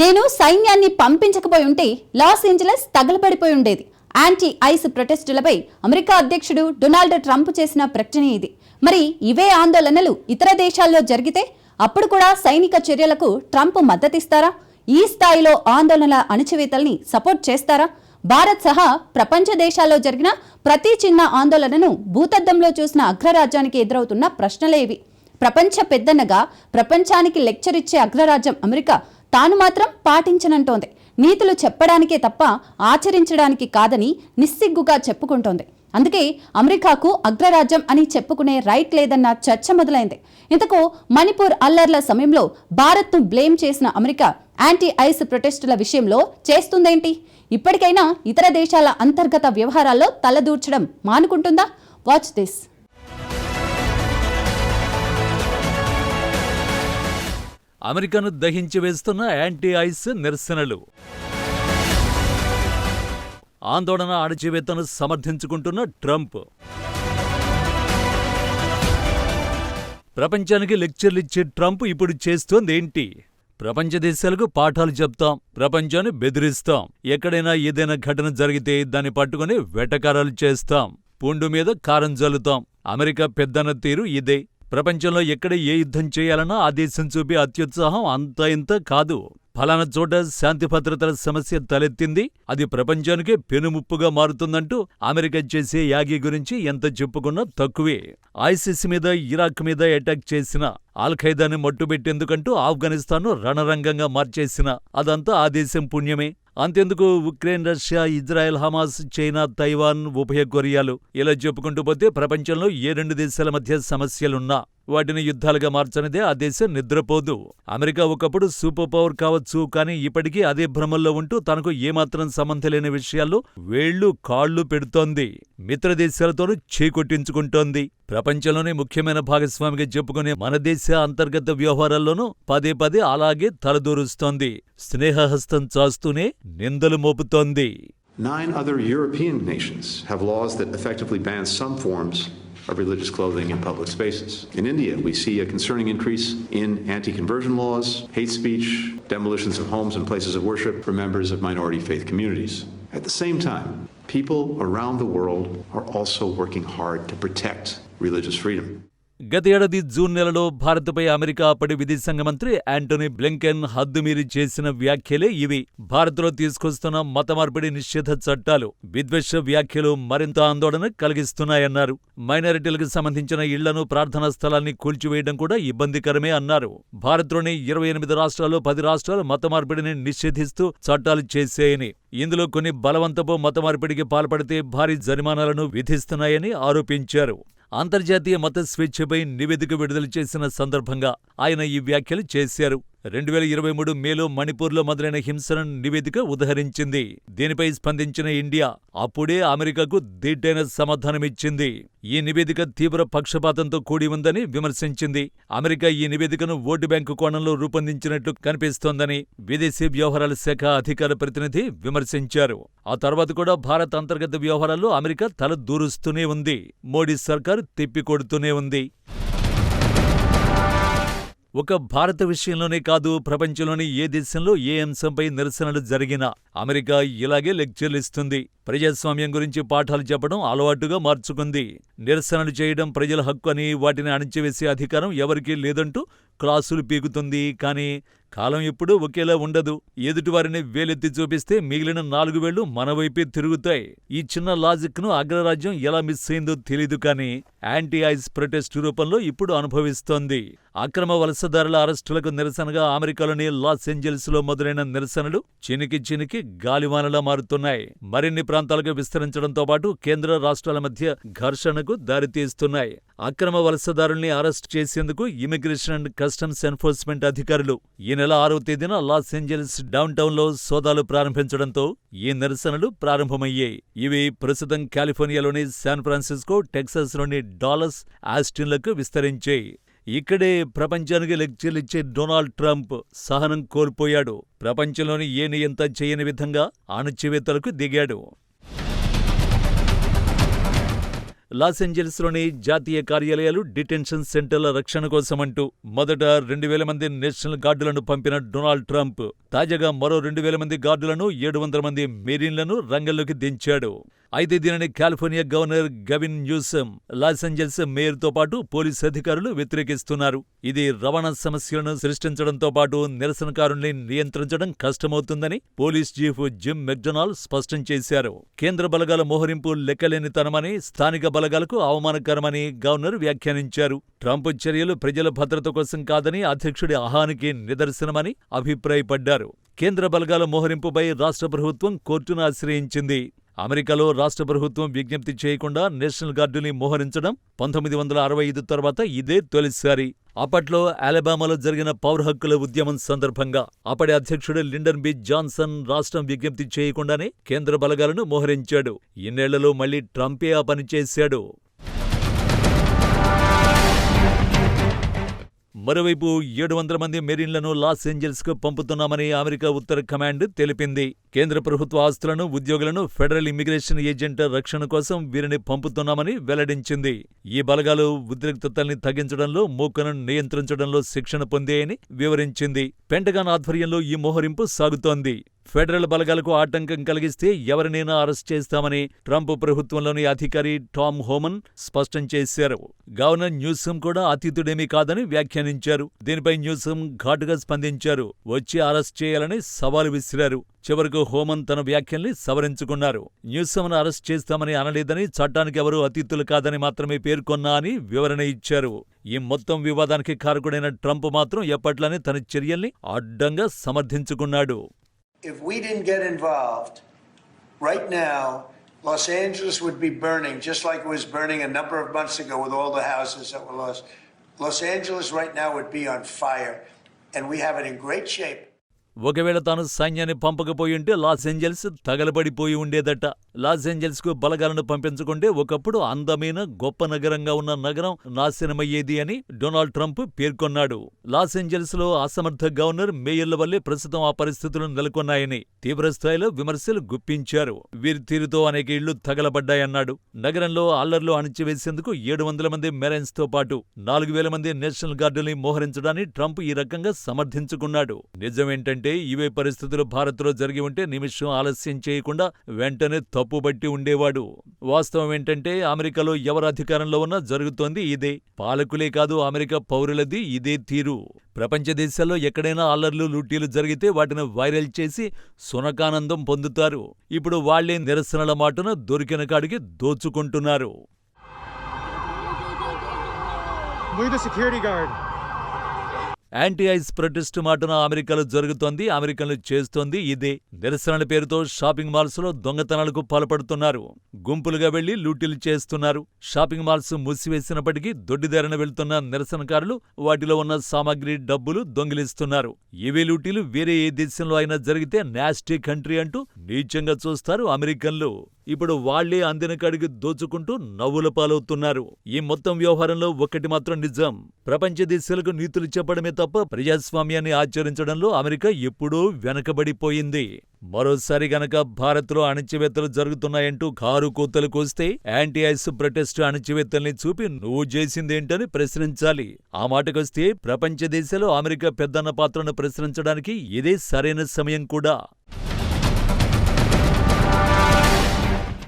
నేను సైన్యాన్ని పంపించకపోయి ఉంటే లాస్ ఏంజలస్ తగలబడిపోయి ఉండేది. యాంటీ ఐస్ ప్రొటెస్టులపై అమెరికా అధ్యక్షుడు డొనాల్డ్ ట్రంప్ చేసిన ప్రకటన ఇది. మరి ఇవే ఆందోళనలు ఇతర దేశాల్లో జరిగితే అప్పుడు కూడా సైనిక చర్యలకు ట్రంప్ మద్దతిస్తారా? ఈ స్థాయిలో ఆందోళనల అణచివేతల్ని సపోర్ట్ చేస్తారా? భారత్ సహా ప్రపంచ దేశాల్లో జరిగిన ప్రతి చిన్న ఆందోళనను భూతద్దంలో చూసిన అగ్రరాజ్యానికి ఎదురవుతున్న ప్రశ్నలేవి ప్రపంచ పెద్దన్నగా ప్రపంచానికి లెక్చర్ ఇచ్చే అగ్రరాజ్యం అమెరికా. తాను మాత్రం పాటించనంటోంది. నీతులు చెప్పడానికే తప్ప ఆచరించడానికి కాదని నిస్సిగ్గుగా చెప్పుకుంటోంది. అందుకే అమెరికాకు అగ్రరాజ్యం అని చెప్పుకునే రైట్ లేదన్న చర్చ మొదలైంది. ఇంతకు మణిపూర్ అల్లర్ల సమయంలో భారత్ను బ్లేమ్ చేసిన అమెరికా యాంటీ ఐస్ ప్రొటెస్టుల విషయంలో చేస్తుందేంటి? ఇప్పటికైనా ఇతర దేశాల అంతర్గత వ్యవహారాల్లో తలదూర్చడం మానుకుంటుందా? వాచ్ దిస్ అమెరికాను దహించి వేస్తున్న యాంటీ ఐస్ నిరసనలు. ఆందోళన అణచివేతను సమర్థించుకుంటున్న ట్రంప్. ప్రపంచానికి లెక్చర్లు ఇచ్చే ట్రంప్ ఇప్పుడు చేస్తోందేంటి? ప్రపంచ దేశాలకు పాఠాలు చెప్తాం ప్రపంచాన్ని బెదిరిస్తాం. ఎక్కడైనా ఏదైనా ఘటన జరిగితే దాన్ని పట్టుకుని వెటకారాలు చేస్తాం. పుండు మీద కారం జల్లుతాం. అమెరికా పెద్దన తీరు ఇదే. ప్రపంచంలో ఎక్కడ ఏ యుద్ధం చేయాలన్నా ఆ దేశం చూపే అత్యుత్సాహం అంత ఇంత కాదు. ఫలానా చోట శాంతి భద్రతల సమస్య తలెత్తింది. అది ప్రపంచానికే పెనుముప్పుగా మారుతుందంటూ అమెరికా చేసే యాగి గురించి ఎంత చెప్పుకున్నా తక్కువే. ఐసిస్ మీద ఇరాక్ మీద అటాక్ చేసిన ఆల్ ఖైదాని మట్టుబెట్టేందుకంటూ ఆఫ్ఘనిస్తాన్ను రణరంగంగా మార్చేసిన అదంతా ఆ దేశం పుణ్యమే. అంతెందుకు Ukraine Russia Israel Hamas China Taiwan ఉభయ కొరియాలు. ఇలా చెప్పుకుంటూ పోతే ప్రపంచంలో ఏ రెండు దేశాల మధ్య సమస్యలున్నా వాటిని యుద్ధాలుగా మార్చనిదే ఆ దేశం నిద్రపోదు. అమెరికా ఒకప్పుడు సూపర్ పవర్ కావచ్చు కానీ ఇప్పటికీ అదే భ్రమల్లో ఉంటూ తనకు ఏమాత్రం సంబంధం లేని విషయాల్లో వేళ్ళు కాళ్ళు పెడుతోంది. మిత్ర దేశాలతోనూ చేకొట్టించుకుంటోంది. ప్రపంచంలోనే ముఖ్యమైన భాగస్వామిగా చెప్పుకునే మన దేశ అంతర్గత వ్యవహారాల్లోనూ పదే పదే అలాగే తలదూరుస్తోంది. స్నేహహస్తం చాస్తూనే నిందలు మోపుతోంది. Nine other European nations have laws that effectively ban some forms of religious clothing in public spaces. In India, we see a concerning increase in anti conversion laws, hate speech, demolitions of homes and places of worship for members of minority faith communities. At the same time, people around the world are also working hard to protect religious freedom. గత ఏడాది June నెలలో భారత్పై America అప్పటి విదేశాంగ మంత్రి Antony Blinken హద్దుమీరి చేసిన వ్యాఖ్యలే ఇవి. భారత్లో తీసుకొస్తున్న మత మార్పిడి నిషేధ చట్టాలు విద్వేష వ్యాఖ్యలు మరింత ఆందోళన కలిగిస్తున్నాయన్నారు. మైనారిటీలకు సంబంధించిన ఇళ్ళను ప్రార్థనా స్థలాన్ని కూల్చివేయడం కూడా ఇబ్బందికరమే అన్నారు. భారత్లోని ఇరవై ఎనిమిది రాష్ట్రాల్లో పది రాష్ట్రాలు మత మార్పిడిని నిషేధిస్తూ చట్టాలు చేశాయని. ఇందులో కొన్ని బలవంతపు మత మార్పిడికి పాల్పడితే భారీ జరిమానాలను విధిస్తున్నాయని ఆరోపించారు. అంతర్జాతీయ మత స్వేచ్ఛపై నివేదిక విడుదల చేసిన సందర్భంగా ఆయన ఈ వ్యాఖ్యలు చేశారు. రెండు వేల ఇరవై మూడు మేలో మణిపూర్లో మొదలైన హింసను నివేదిక ఉదహరించింది. దీనిపై స్పందించిన ఇండియా అప్పుడే అమెరికాకు దిడ్డైన సమాధానమిచ్చింది. ఈ నివేదిక తీవ్ర పక్షపాతంతో కూడి ఉందని విమర్శించింది. అమెరికా ఈ నివేదికను ఓటు బ్యాంకు కోణంలో రూపొందించినట్లు కనిపిస్తోందని విదేశీ వ్యవహారాల శాఖ అధికార ప్రతినిధి విమర్శించారు. ఆ తర్వాత కూడా భారత్ అంతర్గత వ్యవహారాల్లో అమెరికా తల దూరుస్తూనే ఉంది. మోడీ సర్కారు తిప్పికొడుతూనే ఉంది. ఒక భారత విషయంలోనే కాదు ప్రపంచంలోని ఏ దేశంలో ఏ అంశంపై నిరసనలు జరిగినా అమెరికా ఇలాగే లెక్చర్లు ఇస్తుంది. ప్రజాస్వామ్యం గురించి పాఠాలు చెప్పడం అలవాటుగా మార్చుకుంది. నిరసనలు చేయడం ప్రజల హక్కు అని వాటిని అణిచివేసే అధికారం ఎవరికీ లేదంటూ క్లాసులు పీకుతుంది. కానీ కాలం ఎప్పుడూ ఒకేలా ఉండదు. ఎదుటివారిని వేలెత్తి చూపిస్తే మిగిలిన నాలుగు వేళ్ళు మన వైపే తిరుగుతాయి. ఈ చిన్న లాజిక్ను అగ్రరాజ్యం ఎలా మిస్ అయిందో తెలీదు కానీ యాంటీ ఐస్ ప్రొటెస్ట్ రూపంలో ఇప్పుడు అనుభవిస్తోంది. అక్రమ వలసదారుల అరెస్టులకు నిరసనగా అమెరికాలోని లాస్ ఏంజల్స్లో మొదలైన నిరసనలు చినికి చినికి గాలివానలా మారుతున్నాయి. మరిన్ని ప్రాంతాలకు విస్తరించడంతో పాటు కేంద్ర రాష్ట్రాల మధ్య ఘర్షణకు దారితీస్తున్నాయి. అక్రమ వలసదారుల్ని అరెస్ట్ చేసేందుకు ఇమిగ్రేషన్ అండ్ కస్టమ్స్ ఎన్ఫోర్స్మెంట్ అధికారులు ఈ నెల ఆరవ తేదీన లాస్ ఏంజల్స్ డౌన్ టౌన్లో సోదాలు ప్రారంభించడంతో ఈ నిరసనలు ప్రారంభమయ్యాయి. ఇవి ప్రస్తుతం కాలిఫోర్నియాలోని శాన్ ఫ్రాన్సిస్కో టెక్సాస్లోని డాలస్ ఆస్టిన్లకు విస్తరించాయి. ఇక్కడే ప్రపంచానికి లెక్చర్లిచ్చే డొనాల్డ్ ట్రంప్ సహనం కోల్పోయాడు. ప్రపంచంలోని ఏ నియంత చేయని విధంగా అణచివేతలకు దిగాడు. లాస్ ఏంజల్స్లోని జాతీయ కార్యాలయాలు డిటెన్షన్ సెంటర్ల రక్షణ కోసమంటూ మొదట రెండు వేల మంది నేషనల్ గార్డులను పంపిన డొనాల్డ్ ట్రంప్ తాజాగా మరో రెండు వేల మంది గార్డులను ఏడు వందల మంది మెరీన్లను రంగంలోకి దించాడు. అయితే దీనిని California governor Gavin Newsom Los Angeles మేయర్తో పాటు పోలీసు అధికారులు వ్యతిరేకిస్తున్నారు. ఇది రవాణా సమస్యలను సృష్టించడంతో పాటు నిరసనకారుల్ని నియంత్రించడం కష్టమవుతుందని పోలీస్ చీఫ్ జిమ్ మెక్డొనాల్డ్ స్పష్టం చేశారు. కేంద్ర బలగాల మోహరింపు లెక్కలేనితనమని స్థానిక బలగాలకు అవమానకరమని గవర్నర్ వ్యాఖ్యానించారు. ట్రంప్ చర్యలు ప్రజల భద్రత కోసం కాదని అధ్యక్షుడి అహానికి నిదర్శనమని అభిప్రాయపడ్డారు. కేంద్ర బలగాల మోహరింపుపై రాష్ట్ర ప్రభుత్వం కోర్టును ఆశ్రయించింది. అమెరికాలో రాష్ట్ర ప్రభుత్వం విజ్ఞప్తి చేయకుండా నేషనల్ గార్డుని మోహరించడం పంతొమ్మిది వందల అరవై ఐదు తర్వాత ఇదే తొలిసారి. అప్పట్లో అలబామాలో జరిగిన పౌర హక్కుల ఉద్యమం సందర్భంగా అప్పటి అధ్యక్షుడు లిండన్ బి. జాన్సన్ రాష్ట్రం విజ్ఞప్తి చేయకుండానే కేంద్ర బలగాలను మోహరించాడు. ఇన్నేళ్ళలో మళ్ళీ ట్రంపే ఆ పని చేశాడు. మరోవైపు ఏడు వందల మంది మెరీన్లను లాస్ ఏంజల్స్కు పంపుతున్నామని అమెరికా ఉత్తర కమాండ్ తెలిపింది. కేంద్ర ప్రభుత్వ ఆస్తులను ఉద్యోగులను ఫెడరల్ ఇమ్మిగ్రేషన్ ఏజెంట్ రక్షణ కోసం వీరిని పంపుతున్నామని వెల్లడించింది. ఈ బలగాలు ఉద్రిక్తతల్ని తగ్గించడంలో మూకను నియంత్రించడంలో శిక్షణ పొందాయని వివరించింది. పెంటగాన్ ఆధ్వర్యంలో ఈ మోహరింపు సాగుతోంది. ఫెడరల్ బలగాలకు ఆటంకం కలిగిస్తే ఎవరినైనా అరెస్ట్ చేస్తామని ట్రంప్ ప్రభుత్వంలోని అధికారి టామ్ హోమన్ స్పష్టం చేశారు. గవర్నర్ న్యూసమ్ కూడా అతీతుడేమీ కాదని వ్యాఖ్యానించారు. దీనిపై న్యూసమ్ ఘాటుగా స్పందించారు. వచ్చి అరెస్ట్ చేయాలని సవాలు విసిరారు. చివరకు హోమన్ తన వ్యాఖ్యల్ని సవరించుకున్నారు. న్యూసమ్ను అరెస్ట్ చేస్తామని అనలేదని చట్టానికి ఎవరూ అతీతులు కాదని మాత్రమే పేర్కొన్నా అని వివరణ ఇచ్చారు. ఈ మొత్తం వివాదానికి కారకుడైన ట్రంప్ మాత్రం ఎప్పట్లానే తన చర్యల్ని అడ్డంగా సమర్థించుకున్నాడు. If we didn't get involved, right now, Los Angeles would be burning, just like it was burning a number of months ago with all the houses that were lost. Los Angeles right now would be on fire, and we have it in great shape. ఒకవేళ తాను సైన్యాన్ని పంపకపోయుంటే Los Angeles తగలబడిపోయి ఉండేదట. Loss ఏంజల్స్కు బలగాలను పంపించకుంటే ఒకప్పుడు అందమైన గొప్ప నగరంగా ఉన్న నగరం నాశనమయ్యేది అని డొనాల్డ్ ట్రంప్ పేర్కొన్నాడు. లాస్ ఏంజల్స్లో అసమర్థ గవర్నర్ మేయర్ల వల్లే ప్రస్తుతం ఆ పరిస్థితులు నెలకొన్నాయని తీవ్రస్థాయిలో విమర్శలు గుప్పించారు. వీరి తీరుతో అనేక ఇళ్ళు తగలబడ్డాయన్నాడు. నగరంలో అల్లర్లు అణిచివేసేందుకు ఏడు వందల మంది మెరైన్స్తో పాటు నాలుగు వేల మంది నేషనల్ గార్డుల్ని మోహరించడాన్ని ట్రంప్ ఈ రకంగా సమర్థించుకున్నాడు. నిజమేంటంటే ఇవే పరిస్థితులు భారత్లో జరిగి ఉంటే నిమిషం ఆలస్యం చేయకుండా వెంటనే తప్పుబట్టి ఉండేవాడు. వాస్తవం ఏంటంటే అమెరికాలో ఎవరు అధికారంలో ఉన్నా జరుగుతోంది ఇదే. పాలకులే కాదు అమెరికా పౌరులది ఇదే తీరు. ప్రపంచ దేశాల్లో ఎక్కడైనా అల్లర్లు లూటీలు జరిగితే వాటిని వైరల్ చేసి సునకానందం పొందుతారు. ఇప్పుడు వాళ్ళే నిరసనల మాటున దొరికిన కాడికి దోచుకుంటున్నారు. Look the security guard. Anti ICE protest మాటను అమెరికాలో జరుగుతోంది అమెరికన్లు చేస్తోంది ఇదే. నిరసనల పేరుతో షాపింగ్ మాల్స్లో దొంగతనాలకు పాల్పడుతున్నారు. గుంపులుగా వెళ్ళి లూటీలు చేస్తున్నారు. షాపింగ్ మాల్స్ మూసివేసినప్పటికీ దొడ్డిదారిన వెళ్తున్న నిరసనకారులు వాటిలో ఉన్న సామాగ్రి డబ్బులు దొంగిలిస్తున్నారు. ఇవే లూటీలు వేరే ఏ దేశంలో అయినా జరిగితే నాస్టీ కంట్రీ అంటూ నీచంగా చూస్తారు అమెరికన్లు. ఇప్పుడు వాళ్ళే అందిన కాడికి దోచుకుంటూ నవ్వుల పాలవుతున్నారు. ఈ మొత్తం వ్యవహారంలో ఒక్కటి మాత్రం నిజం. ప్రపంచ దేశాలకు నీతులు చెప్పడమే తప్ప ప్రజాస్వామ్యాన్ని ఆచరించడంలో అమెరికా ఎప్పుడూ వెనకబడిపోయింది. మరోసారి గనక భారత్లో అణచివేత్తలు జరుగుతున్నాయంటూ కారు కూతలు కోస్తే యాంటీ ఐస్ ప్రొటెస్ట్ అణచివేత్తల్ని చూపి నువ్వు చేసిందేంటని ప్రశ్నించాలి. ఆ మాటకొస్తే ప్రపంచ దేశాలు అమెరికా పెద్దన్న పాత్రను ప్రశ్నించడానికి ఇదే సరైన సమయం కూడా.